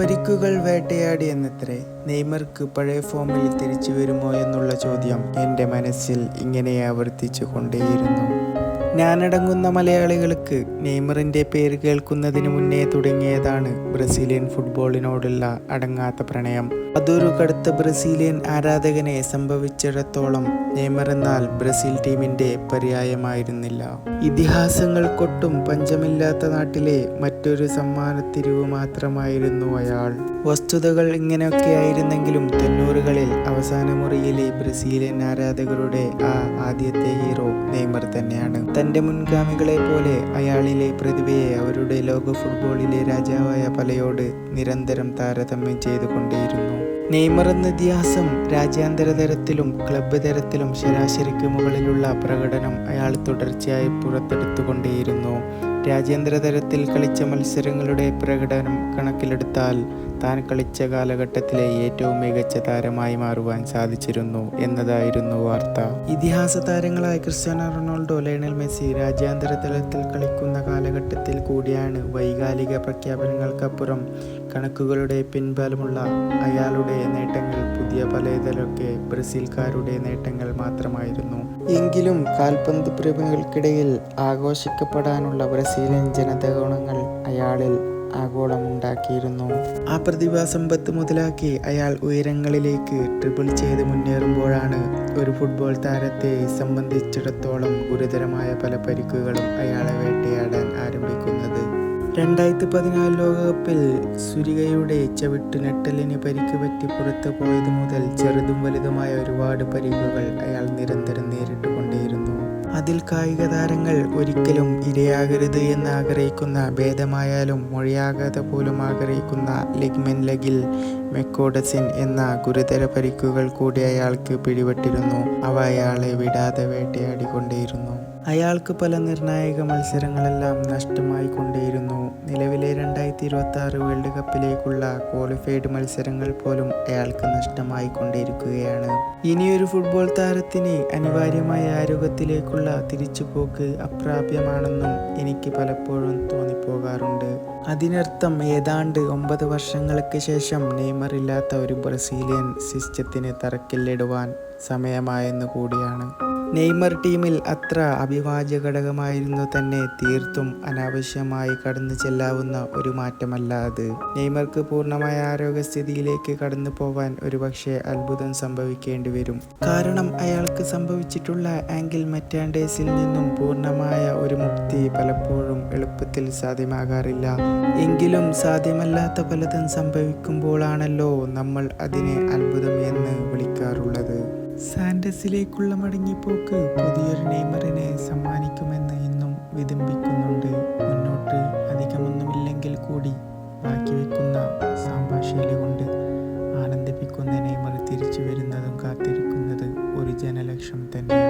പരിക്കുകൾ വേട്ടയാടി എന്നത്രേ നെയ്മർക്ക് പഴയ ഫോമിൽ തിരിച്ചു വരുമോ എന്നുള്ള ചോദ്യം എന്റെ മനസ്സിൽ ഇങ്ങനെ ആവർത്തിച്ചു കൊണ്ടേയിരുന്നു. ഞാനടങ്ങുന്ന മലയാളികൾക്ക് നെയ്മറിന്റെ പേര് കേൾക്കുന്നതിന് മുന്നേ തുടങ്ങിയതാണ് ബ്രസീലിയൻ ഫുട്ബോളിനോടുള്ള അടങ്ങാത്ത പ്രണയം. അതൊരു കടുത്ത ബ്രസീലിയൻ ആരാധകനെ സംഭവിച്ചിടത്തോളം നെയ്മർ എന്നാൽ ബ്രസീൽ ടീമിന്റെ പര്യായമായിരുന്നില്ല. ഇതിഹാസങ്ങൾക്കൊട്ടും പഞ്ചമില്ലാത്ത നാട്ടിലെ മറ്റൊരു സമ്മാനത്തിരിവ് മാത്രമായിരുന്നു അയാൾ. വസ്തുതകൾ ഇങ്ങനെയൊക്കെ ആയിരുന്നെങ്കിലും തൊണ്ണൂറുകളിൽ അവസാന മുറിയിലെ ബ്രസീലിയൻ ആരാധകരുടെ ആ ആദ്യത്തെ ഹീറോ നെയ്മർ തന്നെയാണ്. തന്റെ മുൻഗാമികളെ പോലെ അയാളിലെ പ്രതിഭയെ അവരുടെ ലോക ഫുട്ബോളിലെ രാജാവായ പലയോട് നിരന്തരം താരതമ്യം ചെയ്തുകൊണ്ടേയിരുന്നു. നെയ്മർ എന്ന ഇതിഹാസം രാജ്യാന്തര തലത്തിലും ക്ലബ്ബ് തലത്തിലും ശരാശരിക്ക് മുകളിലുള്ള പ്രകടനം അയാൾ തുടർച്ചയായി പുറത്തെടുത്തുകൊണ്ടേയിരുന്നു. രാജ്യാന്തര തലത്തിൽ കളിച്ച മത്സരങ്ങളുടെ പ്രകടനം കണക്കിലെടുത്താൽ താൻ കളിച്ച കാലഘട്ടത്തിലെ ഏറ്റവും മികച്ച താരമായി മാറുവാൻ സാധിച്ചിരുന്നു എന്നതായിരുന്നു വാർത്ത. ഇതിഹാസ താരങ്ങളായ ക്രിസ്ത്യാനോ റൊണാൾഡോ ലയണൽ മെസ്സി രാജ്യാന്തര തലത്തിൽ കളിക്കുന്ന കാലഘട്ടത്തിൽ കൂടിയാണ് വൈകാലിക പ്രഖ്യാപനങ്ങൾക്കപ്പുറം കണക്കുകളുടെ പിൻബലമുള്ള അയാളുടെ നേട്ടങ്ങൾ പുതിയ പലതിലൊക്കെ ബ്രസീൽക്കാരുടെ നേട്ടങ്ങൾ മാത്രമായിരുന്നു. എങ്കിലും കാൽപന്ത് പ്രേമികൾക്കിടയിൽ ആഘോഷിക്കപ്പെടാനുള്ള ബ്രസീലിയൻ ജനതഗുണങ്ങൾ അയാളിൽ ആഗോളമുണ്ടാക്കിയിരുന്നു. ആ പ്രതിഭാസമ്പത്ത് മുതലാക്കി അയാൾ ഉയരങ്ങളിലേക്ക് ട്രിപ്പിൾ ചെയ്ത് മുന്നേറുമ്പോഴാണ് ഒരു ഫുട്ബോൾ താരത്തെ സംബന്ധിച്ചിടത്തോളം ഗുരുതരമായ പല പരിക്കുകളും അയാളെ വേട്ടയാടാൻ ആരംഭിക്കുന്നത്. രണ്ടായിരത്തി പതിനാല് ലോകകപ്പിൽ സുരികയുടെ ചവിട്ടുനെട്ടലിന് പരിക്ക് പറ്റി പുറത്തു പോയത് മുതൽ ചെറുതും വലുതുമായ ഒരുപാട് പരിക്കുകൾ അയാൾ നിരന്തരം നേരിട്ടുകൊണ്ടേയിരുന്നു അതിൽ കായിക താരങ്ങൾ ഒരിക്കലും ഇരയാകരുത് എന്ന് ആഗ്രഹിക്കുന്ന ഭേദമായാലും മൊഴിയാകാതെ പോലും ആഗ്രഹിക്കുന്ന ലിഗ്മെൻ ലഗിൽ മെക്കോഡസിൻ എന്ന ഗുരുതര പരിക്കുകൾ കൂടി അയാൾക്ക് പിടിപെട്ടിരുന്നു. അവ അയാളെ വിടാതെ വേട്ടയാടിക്കൊണ്ടേയിരുന്നു. അയാൾക്ക് പല നിർണായക മത്സരങ്ങളെല്ലാം നഷ്ടമായി കൊണ്ടേയിരുന്നു നിലവിലെ രണ്ടായിരത്തി ഇരുപത്തി ആറ് വേൾഡ് കപ്പിലേക്കുള്ള ക്വാളിഫൈഡ് മത്സരങ്ങൾ പോലും അയാൾക്ക് നഷ്ടമായി കൊണ്ടിരിക്കുകയാണ് ഇനിയൊരു ഫുട്ബോൾ താരത്തിന് അനിവാര്യമായ ആരോഗ്യത്തിലേക്കുള്ള തിരിച്ചുപോക്ക് അപ്രാപ്യമാണെന്നും എനിക്ക് പലപ്പോഴും തോന്നിപ്പോകാറുണ്ട്. അതിനർത്ഥം ഏതാണ്ട് ഒമ്പത് വർഷങ്ങൾക്ക് ശേഷം നെയ്മർ ഇല്ലാത്ത ഒരു ബ്രസീലിയൻ സിസ്റ്റത്തിന് തറക്കില്ലിടുവാൻ സമയമായെന്നു കൂടിയാണ്. നെയ്മർ ടീമിൽ അത്ര അഭിവാജ്യ ഘടകമായിരുന്നു തന്നെ തീർത്തും അനാവശ്യമായി കടന്നു ചെല്ലാവുന്ന ഒരു മാറ്റമല്ല അത്. നെയ്മർക്ക് പൂർണമായ ആരോഗ്യസ്ഥിതിയിലേക്ക് കടന്നു പോവാൻ ഒരുപക്ഷെ അത്ഭുതം സംഭവിക്കേണ്ടി വരും. കാരണം അയാൾക്ക് സംഭവിച്ചിട്ടുള്ള ആംഗിൾ മെറ്റാൻഡേസിൽ നിന്നും പൂർണമായ ഒരു മുക്തി പലപ്പോഴും എളുപ്പത്തിൽ സാധ്യമാകാറില്ല. എങ്കിലും സാധ്യമല്ലാത്ത പലതും സംഭവിക്കുമ്പോഴാണല്ലോ നമ്മൾ അതിനെ അത്ഭുതം എന്ന് വിളിക്കാറുള്ളത്. സാൻഡസിലേക്കുള്ള മടങ്ങിപ്പോക്ക് പുതിയൊരു നെയ്മറിനെ സമ്മാനിക്കുമെന്ന് ഇന്നും വിതമ്പിക്കുന്നുണ്ട്. മുന്നോട്ട് അധികമൊന്നുമില്ലെങ്കിൽ കൂടി ബാക്കി വെക്കുന്ന സാമ്പാശൈലി കൊണ്ട് ആനന്ദിപ്പിക്കുന്ന നെയ്മർ തിരിച്ചു വരുന്നതും കാത്തിരിക്കുന്നത് ഒരു ജനലക്ഷം തന്നെയാണ്.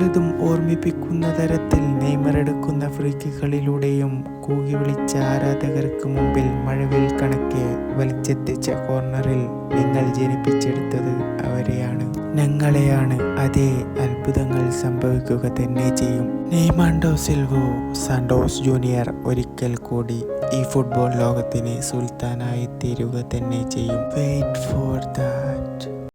പലതും ഓർമ്മിപ്പിക്കുന്ന തരത്തിൽ നെയ്മർ എടുക്കുന്ന ഫ്രീക്കുകളിലൂടെയും കൂകി വിളിച്ച ആരാധകർക്ക് മുമ്പിൽ മഴവിൽ കണക്കെ വലിച്ചെത്തിച്ച കോർണറിൽ നിങ്ങൾ ജനിപ്പിച്ചെടുത്തത് അവരെയാണ്. ഞങ്ങളെയാണ്. അതേ അത്ഭുതങ്ങൾ സംഭവിക്കുക തന്നെ ചെയ്യും. നെയ്മാൻഡോ സിൽവോ സാൻഡോസ് ജൂനിയർ ഒരിക്കൽ കൂടി ഈ ഫുട്ബോൾ ലോകത്തിന് സുൽത്താനായി തീരുക തന്നെ ചെയ്യും. Wait for